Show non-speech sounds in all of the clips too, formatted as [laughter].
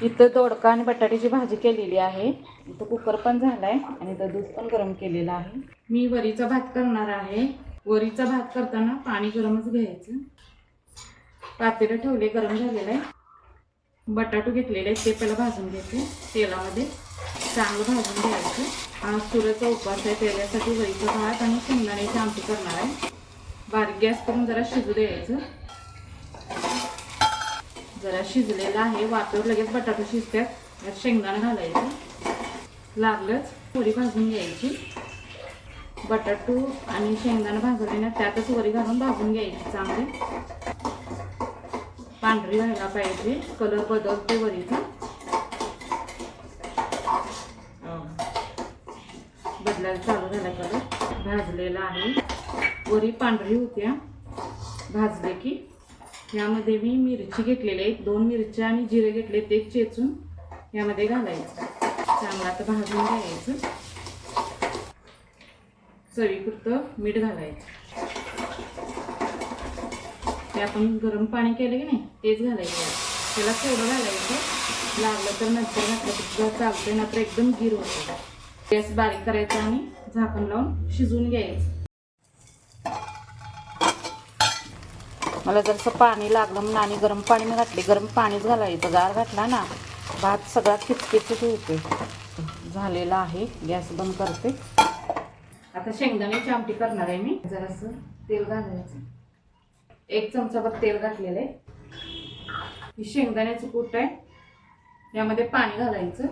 इथं दोडका आणि बटाट्याची भाजी केलेली आहे. इथं कुकर पण झालाय आणि इथं दूध पण गरम केलेलं आहे. मी वरीचा भात करणार आहे. वरीचा भात करताना पाणी गरमच घ्यायचं. पातेलं ठेवले गरम झालेलं आहे. बटाटू घेतलेले आहेत ते पहिला भाजून घ्यायचे तेलामध्ये चांगलं भाजून घ्यायचं. आज सुराचा उपवास आहे त्याच्यासाठी वरीचा भात आणि शेंगदाण्याची आमटी करणार आहे. बारीक गॅस करून जरा शिजू द्यायचं. जरा शिजलेला आहे वाफेवर लगेच बटाटा शिजतात त्यात शेंगदाणा घालायचं. लागलंच वरी भाजून घ्यायची. बटाटू आणि शेंगदाणा भाजले ना त्यातच वरी घालून भाजून घ्यायची चांगली. पांढरी व्हायला पाहिजे. कलर बदलते वरीचा. बदलायला चालू झाला कलर. भाजलेला आहे. वरी पांढरी होत्या. भाजले की यामध्ये मी मिरची घेतलेली आहे. दोन मिरच्या आणि जिरे घेतले ते चेचून यामध्ये घालायचं. चांगलं आता भाजून घ्यायचं. चवीपुरतं मीठ घालायचं. ते आपण गरम पाणी केलं की नाही तेच घालायचं. त्याला थोडं घालायचं. लागलं तर नंतर घातलं सुद्धा चालतंय नंतर एकदम गिर होतं गॅस बारीक करायचा आणि झाकण लावून शिजून घ्यायचं. मला जरसं पाणी लागलं म्हणून आणि गरम पाणी मी घातले. गरम पाणीच घालायचं गार घातला ना भात सगळा किचकिचीत होते झालेला आहे गॅस बंद करते. आता शेंगदाण्याची आमटी करणार आहे मी. जरासं तेल घालायचं. एक चमचाभर तेल घातलेलं आहे. ही शेंगदाण्याचं कूट आहे. यामध्ये पाणी घालायचं.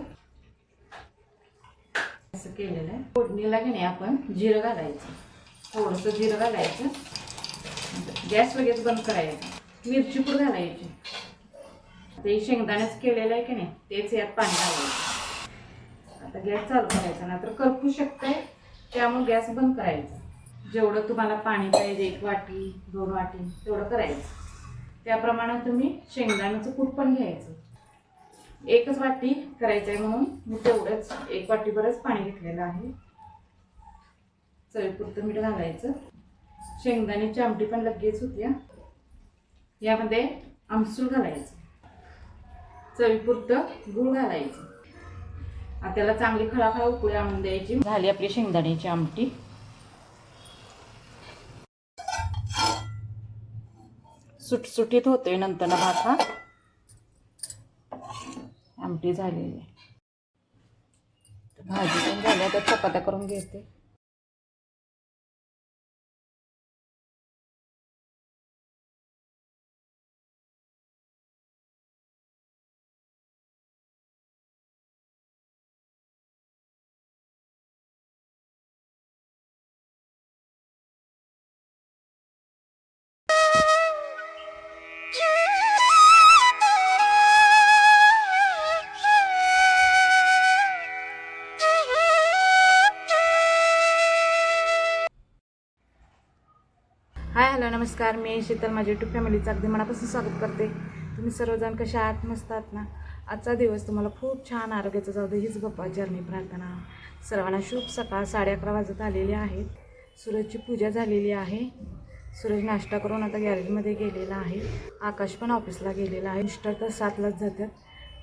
असं केलेलं आहे. फोडणीला की नाही आपण जिरं घालायचं. थोडंसं जिरं घालायचं. गॅस लगेच बंद करायचा. मिरची पूड घालायची? ते शेंगदाण्याच केलेलं आहे की नाही तेच यात पाणी घालायचं. आता गॅस चालू करायचा नाहीतर करपू शकते त्यामुळे गॅस बंद करायचा. जेवढं तुम्हाला पाणी पाहिजे एक वाटी दोन वाटी तेवढं करायचं. त्याप्रमाणे तुम्ही शेंगदाण्याचं कूट पण घ्यायचं. एकच वाटी करायचं आहे म्हणून मी तेवढंच एक वाटीभरच पाणी घेतलेलं आहे. चवीपुरतं मीठ घालायचं. शेंगदाण्याची आमटी पण लगेच होती यामध्ये आमसूल घालायचं. चवीपुरतं गूळ घालायचं. आता त्याला चांगली खळाखळा उकळी आणून द्यायची. झाली आपली शेंगदाण्याची आमटी. सुटसुटीत होतोय नंतर भात हा. आमटी झालेली आहे. भाजी पण झाली आता चपात्या करून घेते. हॅलो नमस्कार. मी शीतल माझ्या युट्यूब फॅमिलीचं अगदी मनापासून स्वागत करते. तुम्ही सर्वजण कशा आहात? मस्त आहात ना? आजचा दिवस तुम्हाला खूप छान आरोग्याचा जाऊ दे हीच गप्पा चरणी प्रार्थना. सर्वांना शुभ सकाळ. साडे अकरा वाजत आलेले आहेत. सूरजची पूजा झालेली आहे. सूरज नाश्ता करून आता गॅरेजमध्ये गेलेला आहे. आकाश पण ऑफिसला गेलेला आहे. मिस्टर तर सातलाच जातात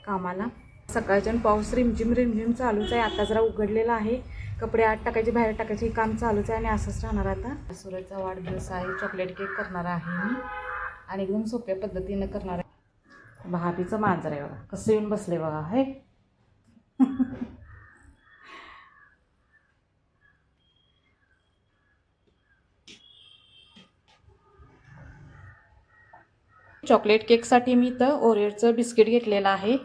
कामाला. सकाळच्या पाऊस रिमझिम रिमझिम चालूच आहे. आता जरा उघडलेला आहे. कपडे आत टाकायचे बाहेर टाकायचे हे काम चालूच आहे आणि असंच राहणार आता. सूरजचा वाढदिवस आहे चॉकलेट केक करणार आहे मी. आणि एकदम सोप्या पद्धतीनं करणार आहे. भाभीचं मांजर आहे बघा कसं येऊन बसले बघा हे. [laughs] चॉकलेट केकसाठी मी इथं ओरिओचं बिस्किट घेतलेलं आहे.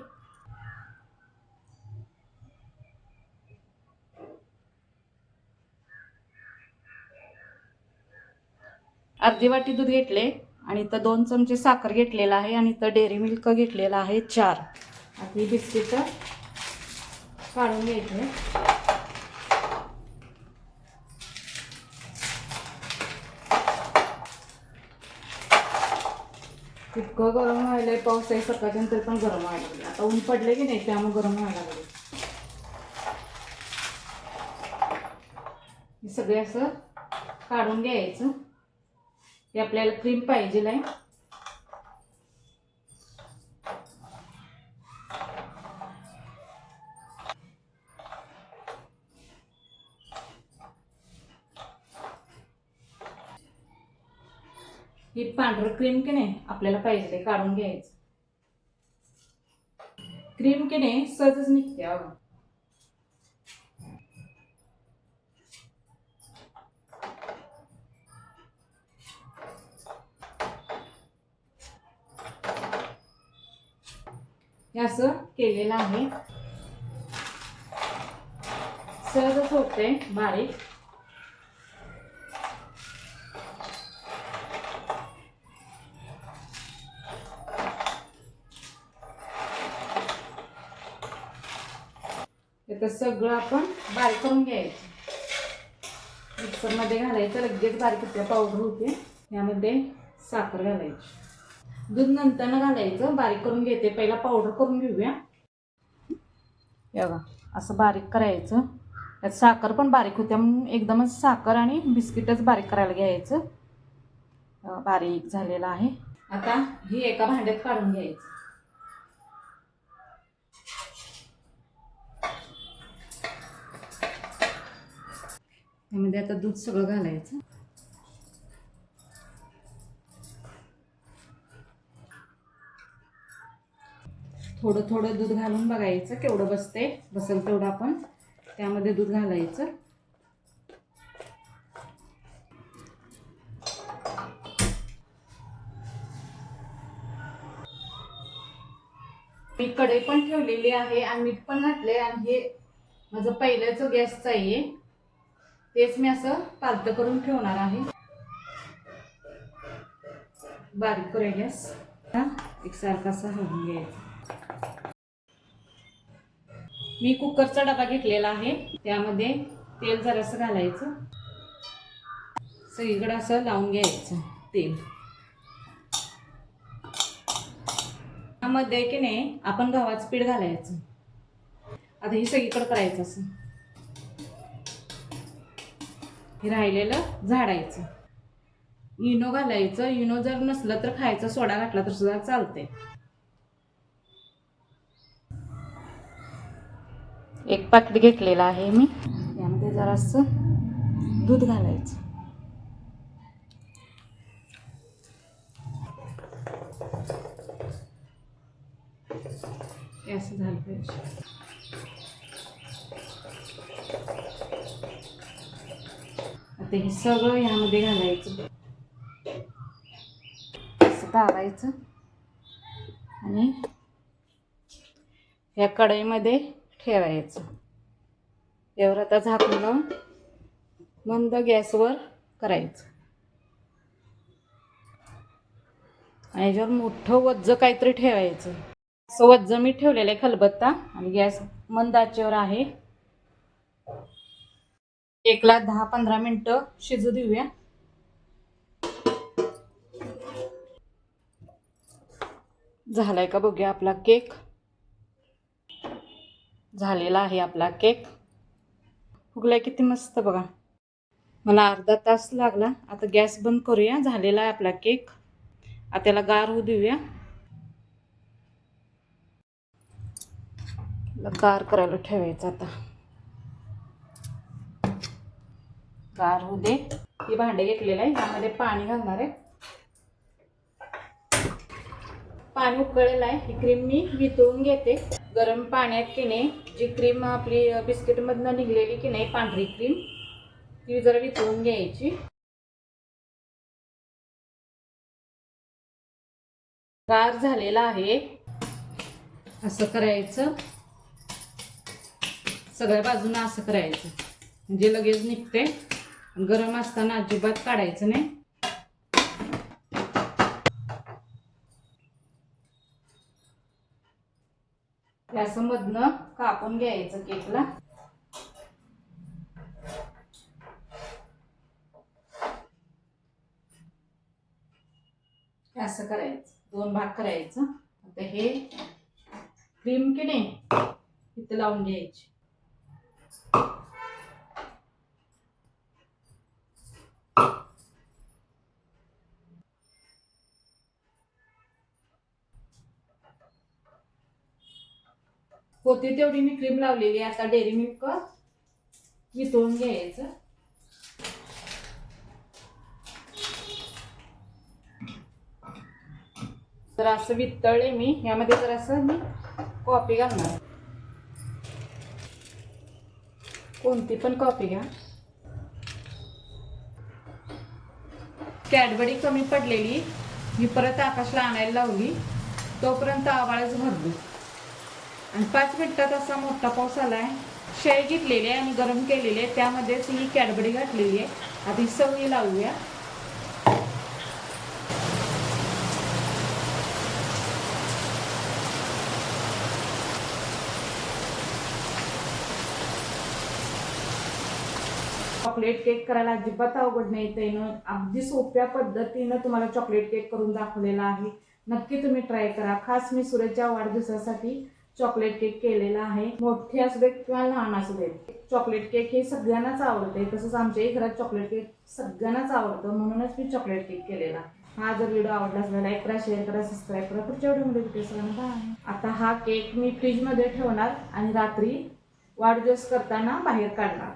अर्धी वाटी दूध घेतले आणि इथं दोन चमचे साखर घेतलेला आहे आणि इथं डेअरी मिल्क घेतलेला आहे चार. आणि बिस्किट काढून घ्यायचे. इतकं गरम व्हायलंय पाऊस आहे सकाळच्या नंतर पण गरम व्हायला लागले आता ऊन पडले की नाही त्यामुळे गरम व्हायला लागले सगळे असं काढून घ्यायचं. हे आपल्याला क्रीम पाहिजे आहे ही पांढरं क्रीम की नाही आपल्याला पाहिजे काढून घ्यायचं. क्रीम की नाही सहजच निघते अगं. हे असं केलेलं आहे. सहजच होते बारीक. तर सगळं आपण बारीक करून घ्यायचं. मिक्सरमध्ये घालायचं लगेच बारीक होते पावडर होते यामध्ये साखर घालायची. दूध नंतरनं घालायचं बारीक करून घेते. पहिला पावडर करून घेऊया. हे बघा असं बारीक करायचं. त्यात साखर पण बारीक होत्या म्हणून एकदमच साखर आणि बिस्किटच बारीक करायला घ्यायचं. बारीक झालेलं आहे. आता ही एका भांड्यात काढून घ्यायचं. त्यामध्ये आता दूध सगळं घालायचं. थोडं थोडं दूध घालून बघायचं केवढं बसते बसेल तेवढं आपण त्यामध्ये दूध घालायचं. मी कढई पण ठेवलेली आहे आणि मीठ पण घातले आणि हे माझं पहिल्याचं गॅसचं आहे. तेच मी असं पालतं करून ठेवणार आहे. बारीक करूया गॅस. एक एकसारखा असा हलवून घ्यायचा. मी कुकरचा डबा घेतलेला आहे. त्यामध्ये तेल जरासं घालायचं. सगळीकडं असं लावून घ्यायचं तेल. त्यामध्ये की नाही आपण गव्हाचं पीठ घालायचं. आता हे सगळीकडे करायचं असं. हे राहिलेलं झाडायचं. इनो घालायचं. इनो जर नसलं तर खायचं सोडा घातला तर सुद्धा चालते एक पाकिट घेतलेलं आहे मी. यामध्ये जरासं दूध घालायचं. असं झालं पाहिजे. आता हे सगळं यामध्ये घालायचं. असं दाबायचं. आणि या कढईमध्ये ठेवायचं. एवढं आता झाकून मंद गॅसवर करायचं. आणि याच्यावर मोठं वज्ज काहीतरी ठेवायचं. असं वज्ज मी ठेवलेलं आहे खलबत्ता आणि गॅस मंद आचेवर आहे. एकला दहा पंधरा मिनटं शिजू देऊया. झालाय का बघूया आपला केक? झालेला आहे आपला केक. फुगलाय किती मस्त बघा. मला अर्धा तास लागला. आता गॅस बंद करूया. झालेला आहे आपला केक. आता त्याला गार होऊ देऊया. गार करायला ठेवायचं आता. गार होऊ दे. हे भांडे घेतलेलं आहे. यामध्ये पाणी घालणार आहे. पाणी उकळलेलं आहे. ही क्रीम मी वितळून घेते. गरम पाण्यात की नाही जी क्रीम आपली बिस्किटमधनं निघलेली की नाही पांढरी क्रीम ती जरा वितळून घ्यायची. गार झालेला आहे. असं करायचं. सगळ्या बाजूनं असं करायचं. म्हणजे लगेच निघते गरम असताना अजिबात काढायचं नाही हे असं मधनं कापून घ्यायचं केकला. असं करायचं. दोन भाग करायचं. आता हे क्रीम की नाही इथं लावून घ्यायची. होती तेवढी मी क्रीम लावलेली आता डेअरी मिल्क वितळून घ्यायचं. तर असं वितळले मी. यामध्ये जर असं मी कॉफी घालणार. कोणती पण कॉफी घ्या. कॅडबरी कमी पडलेली. मी परत आकाशला आणायला लावली. तोपर्यंत आवाळच भरली आणि पाच मिनिटात असा मोठा पाऊस आलाय. शेळ घेतलेली आहे आणि गरम केलेली आहे. त्यामध्येच ही कॅडबरी घातलेली आहे. आधी सवयी लावूया. चॉकलेट केक करायला अजिबात अवघड नाही त्यानं अगदी सोप्या पद्धतीनं तुम्हाला चॉकलेट केक करून दाखवलेला आहे. नक्की तुम्ही ट्राय करा. खास मी सुरेशच्या वाढदिवसासाठी चॉकलेट केक केलेला आहे. मोठे असू देत किंवा लहान असू देत चॉकलेट केक हे सगळ्यांनाच आवडते. तसंच आमच्याही घरात चॉकलेट केक सगळ्यांनाच आवडतं. म्हणूनच मी चॉकलेट केक केलेला. हा जर व्हिडिओ आवडला असला लाईक करा शेअर करा सबस्क्राईब करा. पुढच्या व्हिडिओमध्ये सगळ्यांना. आता हा केक मी फ्रीजमध्ये ठेवणार आणि रात्री वाढदिवस करताना बाहेर काढणार.